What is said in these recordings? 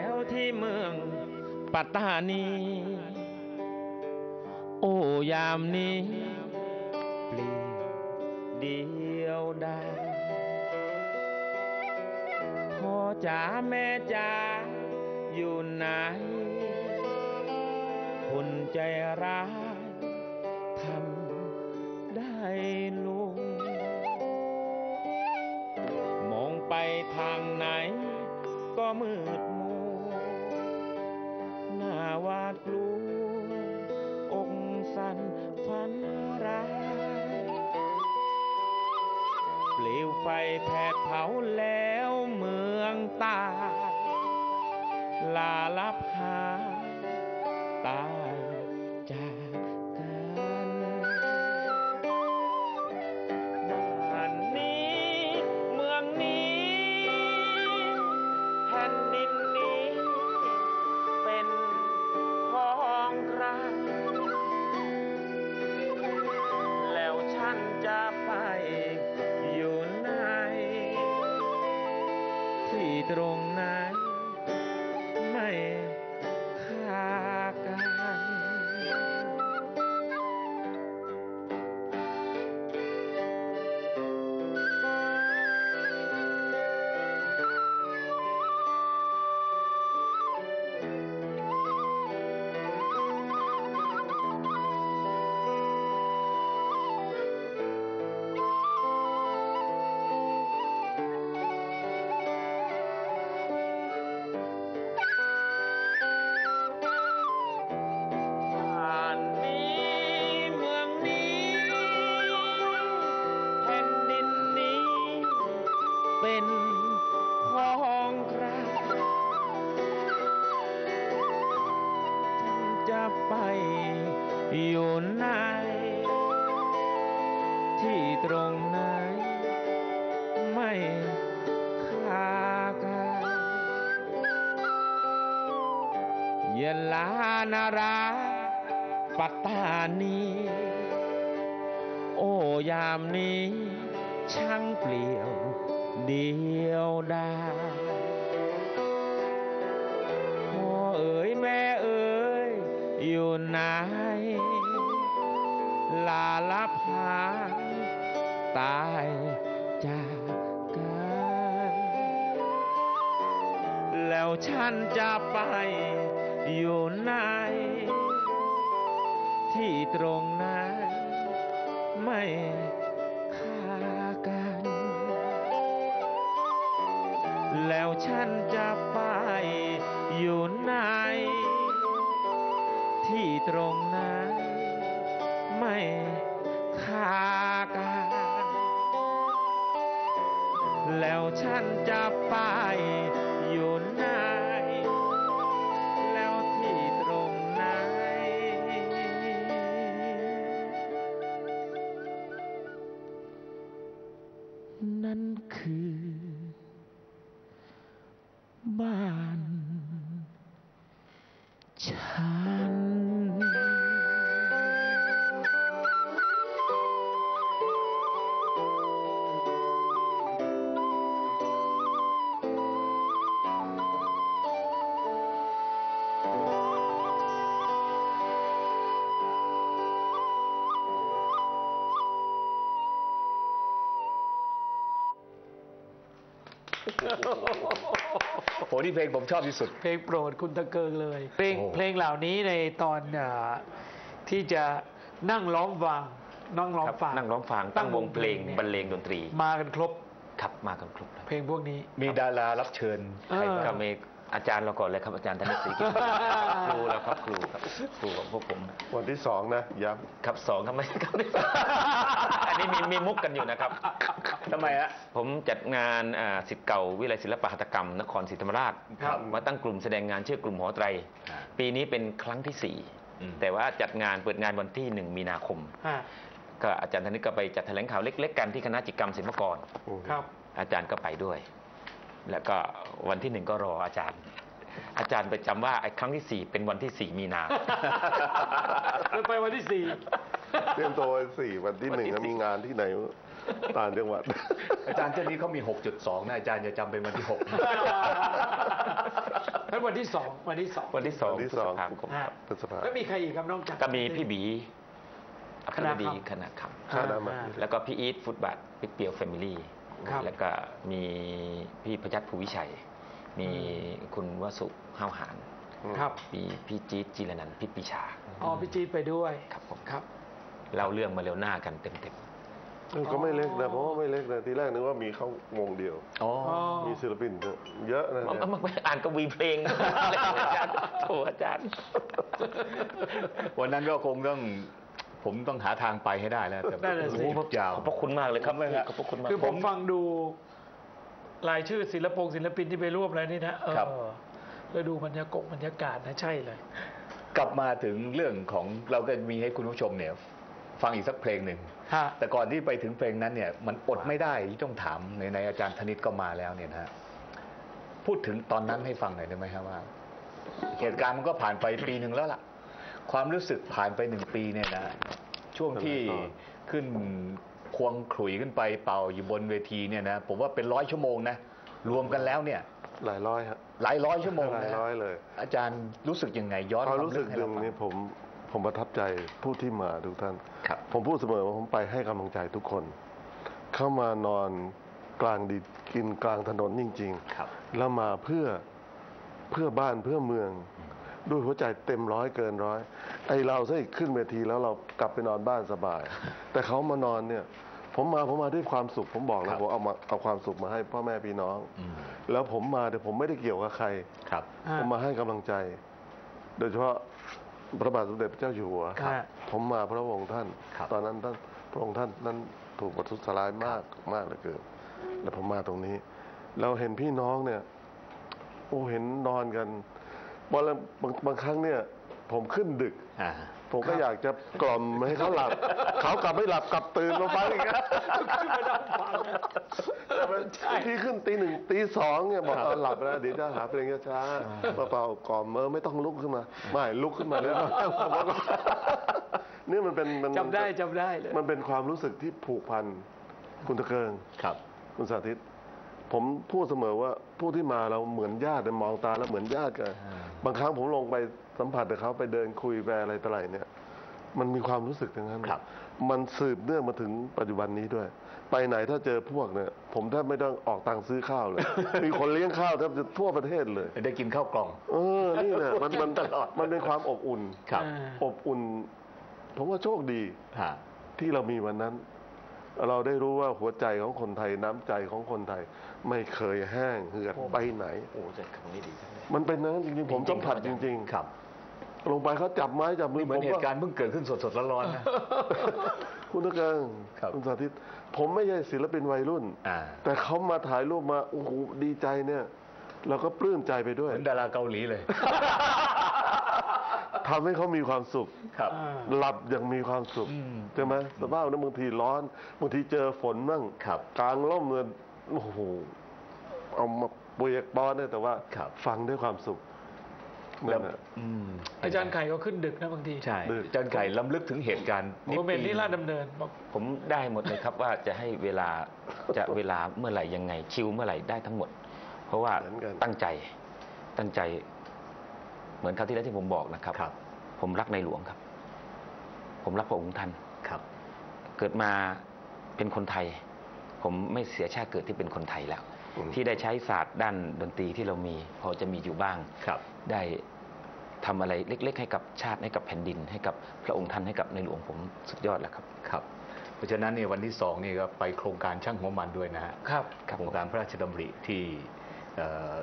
แล้วที่เมืองปัตตานี โอ้ยามนี้เปลี่ยวเดียวดายพ่อจ๋าแม่จ๋าอยู่ไหนคนใจร้ายทำได้ ลาลับหายตายจากกันบ้านนี้เมืองนี้แผ่นดินนี้เป็นของใครแล้วฉันจะไปอยู่ไหนที่ตรง เป็นของใครฉันจะไปอยู่ไหนที่ตรงไหน ไม่ขากันยะลานาราปัตตานีโอ้ยามนี้ช่างเปลี่ยว เดียวดายพ่อเอ๋ยแม่เอ๋ยอยู่ไหน ลาลับหายตายจากกันแล้วฉันจะไปอยู่ไหน ที่ตรงไหนไม่ ฉันจะไปอยู่ไหน ที่ตรงไหนไม่ขากันแล้วฉันจะไปอยู่ไหน แล้วที่ตรงไหน นั่นคือ โหนี่เพลงผมชอบที่สุด เพลงโปรดคุณตะเกิงเลย เพลงโอ้ เพลงเหล่านี้ในตอนอ่าที่จะนั่งร้องฟังนั่งร้องครับฟังนั่งร้องฟังตั้งวงเพลงนี่ยบรรเลงดนตรีมากันครบครับมากันครบเลยเพลงพวกนี้ มีดารารับเชิญใครเออ บ้าง ก็มี อาจารย์เราก่อนเลยครับอาจารย์ธนศรีกิจครูแล้วครับครูครับครูของพวกผม วันที่สองนะย้ครับสองครับไม่ครับอันนี้มีมีมุกกันอยู่นะครับทำไมฮะ ผมจัดงานอ่าสิทธิ์เก่าวิไลศิลปหัตถกรรม นครศรีธรรมราชครับมาตั้งกลุ่มแสดงงานชื่อกลุ่มหอไตรอ่าปีนี้เป็นครั้งที่สี่อืมแต่ว่าจัดงานเปิดงานวันที่หนึ่งมีนาคมอ่าก็อาจารย์ธนิตก็ไปจัดแถลงข่าวเล็ก ๆ กันที่คณะจิตรกรรมศิลปากรำ ครับ อาจารย์ก็ไปด้วย แล้วก็วันที่หนึ่งก็รออาจารย์ อาจารย์ไปจำว่าไอ้ครั้งที่สี่เป็นวันที่สี่มีนาแล้วไปวันที่สี่เตรียมตัววันสี่วันที่หนึ่งแล้วมีงานที่ไหนต่างจังหวัด อาจารย์เจ้านี้เขามี 6.2 นะอาจารย์จะจำเป็นวันที่6แล้ววันที่สองวันที่สองวันที่สองวันที่พฤสษองภาคมครับพฤษภาแล้วมีใครอีกครับนอกจากก็มีพี่บีอัครดีคณะคำคณะคชาดามาอ่าำแล้วก็พี่อีทฟุตบาทบิ๊กเปียวแฟมิลี่ ครับแล้วก็มีพี่พยัคฆ์ภูวิชัย มีคุณวสุห้าวหารครับ มีพี่จี๊ดจีรนันท์พิษปิชา อ๋อพี่จี๊ดไปด้วยครับผมครับ เล่าเรื่องมาเร็วหน้ากันเต็มเออก็ไม่เล็กนะเพราะว่าไม่เล็กนะทีแรกนึกว่ามีเขาวงเดียว อ๋ออ๋อมีศิลปินเยอะนะๆเนี่ยมันมันอ่านกวีเพลงอะไรอาจารย์โถอาจารย์ วันนั้นก็คงต้อง ผมต้องหาทางไปให้ได้แล้วแต่นั่นน่ะสิ โอ้โหยาว ขอบพระคุณมากเลยครับไม่ฮะขอบพระคุณมาก คือผมฟังดูรายชื่อศิลปงศิลปินที่ไปร่วมแล้วนี่นะเออครับ แล้วดูบรรยากาศบรรยากาศนะใช่เลย กลับมาถึงเรื่องของเราก็มีให้คุณผู้ชมเนี่ย ฟังอีกสักเพลงหนึ่ง ฮะ แต่ก่อนที่ไปถึงเพลงนั้นเนี่ยมันอดไม่ได้ที่ต้องถามในในอาจารย์ธนิตก็มาแล้วเนี่ยนะฮะพูดถึงตอนนั้นให้ฟังหน่อยได้ไหมครับว่า เหตุการณ์มันก็ผ่านไปปีหนึ่งแล้วล่ะ ความรู้สึกผ่านไปหนึ่งปีเนี่ยนะช่วงที่ขึ้นควงขลุยขึ้นไปเป่าอยู่บนเวทีเนี่ยนะผมว่าเป็นร้อยชั่วโมงนะรวมกันแล้วเนี่ยหลายร้อยฮะหลายร้อยชั่วโมงหลายนะร้อยเลย อาจารย์รู้สึกยังไงย้อนความรู้สึกให้หนึ่เรางฟังนี่ผมผมประทับใจผู้ที่มาทุกท่านครับผมพูดเสมอว่าผมไปให้กำลังใจทุกคน เข้ามานอนกลางดินกินกลางถนนจริงครับๆแล้วมาเพื่อเพื่อบ้านเพื่อเมือง ด้วยหัวใจเต็มร้อยเกินร้อย ไอเราซะอีกขึ้นเวทีแล้วเรากลับไปนอนบ้านสบาย แต่เขามานอนเนี่ย ผมมาผมมาด้วยความสุข ผมบอกแล้วผมเอามาเอาความสุขมาให้พ่อแม่พี่น้องอืมแล้วผมมาแต่ผมไม่ได้เกี่ยวกับใครครับอ่าผมมาให้กำลังใจ โดยเฉพาะพระบาทสมเด็จพระเจ้าอยู่หัวครับผมมาพระองค์ท่านครับตอนนั้นท่านพระองค์ท่านนั้นถูกบททุสลายมากมากเหลือเกินแล้วผมมาตรงนี้ เราเห็นพี่น้องเนี่ย โอ้เห็นนอนกัน บางบางบางครั้งเนี่ย ผมขึ้นดึก อ่า ผมก็อยากจะกล่อมให้เขาหลับ เขากลับไม่หลับกลับตื่นมาฟังอีกนะขึ้นมานั่งฟังนะที่ขึ้นตีหนึ่งตีสองเนี่ยบอกครับตอนหลับแล้วเดี๋ยวจะหาเพลงช้าๆเปล่าๆกล่อมเออไม่ต้องลุกขึ้นมาไม่ลุกขึ้นมาแล้วผมก็นี่มันเป็นมันจำได้จำได้เลย มันเป็นความรู้สึกที่ผูกพันคุณตะเกิง ครับ คุณสาธิต ผมพูดเสมอว่าผู้ที่มาเราเหมือนญาติมองตาแล้วเหมือนญาติกัน อ่า บางครั้งผมลงไปสัมผัสกับเขาไปเดินคุยไปอะไรต่ออะไรเนี่ย มันมีความรู้สึกอย่างนั้นครับ มันสืบเนื่องมาถึงปัจจุบันนี้ด้วย ไปไหนถ้าเจอพวกเนี่ย ผมแทบไม่ต้องออกตังค์ซื้อข้าวเลย มีคนเลี้ยงข้าวแทบจะทั่วประเทศเลย ได้กินข้าวกล่อง เออ นี่เนี่ยมันมันตลอด มันเป็นความอบอุ่น ครับอ่าอบอุ่น ผมว่าโชคดีฮะ ที่เรามีวันนั้น เราได้รู้ว่าหัวใจของคนไทยน้ำใจของคนไทย ไม่เคยแห้งเหือดไปไหน โอ้ใจคำนี้ดีจังเลยมันเป็นอย่างนั้นจริงๆ ผมสัมผัสจริงครับๆลงไปเขาจับไม้จับมือนี่เหมือนผเหตุการณ์เพิ่งเกิดขึ้นสดๆร้อนๆนะ คุณตะเกิงครับ คุณสาธิต ผมไม่ใช่ศิลปินวัยรุ่น อ่าแต่เขามาถ่ายรูปมาโอ้โหดีใจเนี่ย เราก็ปลื้มใจไปด้วเหย มือนดาราเกาหลีเลย ทำให้เขามีความสุข ครับอ่าหลับอย่างมีความสุขอืม ใช่ไหมสภาพนั้นบางทีร้อนบางทีเจอฝนมั่งครับ กลางร่มเงินโอ้โหเอามาเปียกปอนเนี่ยแต่ว่าครับ ฟังด้วยความสุขแล้นั่วนน่ะอืมอาจารย์ไข่ก็ขึ้นดึกนะบางทีใช่ดึกอาจารย์ไก่ล้ำลึกถึงเหตุการณ์ผมเป็นที่ลาดดำเนินบอก ผมได้หมดเลยครับ ว่าจะให้เวลาจะเวลาเมื่อไหร่ยังไงคิวเมื่อไหร่ได้ทั้งหมด เพราะว่าเหมือนกัน ตั้งใจตั้งใจ เหมือนคราวที่แล้วที่ผมบอกนะครับครับ ผมรักในหลวงครับ ผมรักพระองค์ท่านครับ เกิดมาเป็นคนไทย ผมไม่เสียชาติเกิดที่เป็นคนไทยแล้วอืมที่ได้ใช้ศาสตร์ด้านดนตรีที่เรามี พอจะมีอยู่บ้างครับ ได้ทำอะไรเล็ก ๆ ให้กับชาติให้กับแผ่นดิน ให้กับพระองค์ท่านให้กับในหลวงผมสุดยอดแล้วครับครับเพราะฉะนั้นเนี่ยวันที่สองนี่ก็ไปโครงการช่างหัวมันด้วยนะฮะครับครับโครงการพระราชดำริที่เอ่อ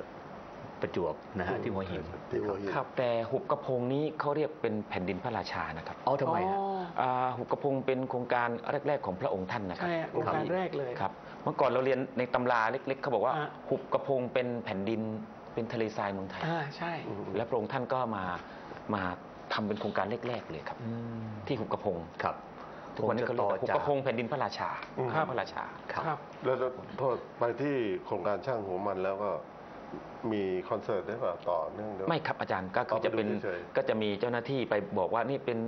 ประจวบนะฮะที่หัวหินที่หัวหินครับแต่หุบกระพงนี้เขาเรียกเป็นแผ่นดินพระราชานะครับอ๋อทำไมฮะอ๋ออ่าหุบกระพงเป็นโครงการแรก ๆของพระองค์ท่านนะครัใช่ฮะโครงการแรกเลยครับเมื่อก่อนเราเรียนในตำราเล็ก ๆเขาบอกว่าอะหุบกระพงเป็นแผ่นดินเป็นทะเลทรายเมืองไทยอ่าใช่ และพระองค์ท่านก็มามาทำเป็นโครงการแรกๆเลยครับอืมที่หุบกระพงครับทุกวันนี้เขาเรียกว่าคงหุบจะกระพงแผ่นดินพระราชาอืมข้าพระราชาครับครับแล้วแล้วโทษไปที่โครงการช่างหัวมันแล้วก็ มีคอนเสิร์ตได้ป่ะต่อเนื่องด้วย ไม่ครับอาจารย์ก็คือเอาไปจะเป็นดูเฉยๆก็จะมีเจ้าหน้าที่ไปบอกว่านี่เป็น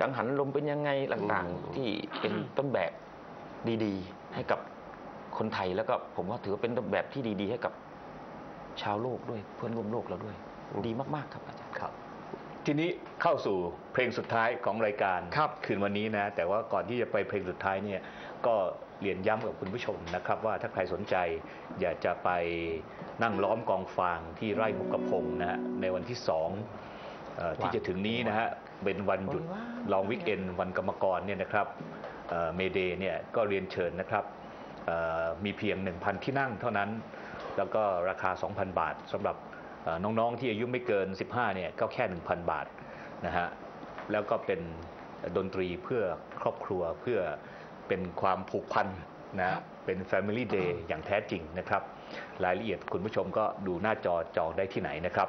กังหันลมเป็นยังไงต่างอืม ๆ ที่เป็นต้นแบบดีๆ ให้กับคนไทยแล้วก็ผมว่าถือว่าเป็นต้นแบบที่ดีๆ ให้กับชาวโลกด้วยเพื่อนร่วมโลกเราด้วยอืมดีมากๆครับอาจารย์ ครับ ทีนี้เข้าสู่เพลงสุดท้ายของรายการครับ คืนวันนี้นะ แต่ว่าก่อนที่จะไปเพลงสุดท้ายเนี่ยก็เรียนย้ำกับคุณผู้ชมนะครับ ว่าถ้าใครสนใจอยากจะไป นั่งล้อมกองฟางที่ไร่มุกกระพงนะฮะในวันที่สองเอ่อที่จะถึงนี้นะฮะเป็นวันหยุดลองวิกเอนวันกรรมกรเนี่ยนะครับเมเดย์เนี่ยก็เรียนเชิญนะครับเอ่อมีเพียง 1,000 ที่นั่งเท่านั้น แล้วก็ราคา 2,000 บาทสำหรับเอ่อน้องๆที่อายุไม่เกิน 15เนี่ยก็แค่ 1,000 บาทนะฮะแล้วก็เป็นดนตรีเพื่อครอบครัวเพื่อเป็นความผูกพันนะเป็น Family Day อย่างแท้จริงนะครับ รายละเอียดคุณผู้ชมก็ดูหน้าจอจองได้ที่ไหนนะครับ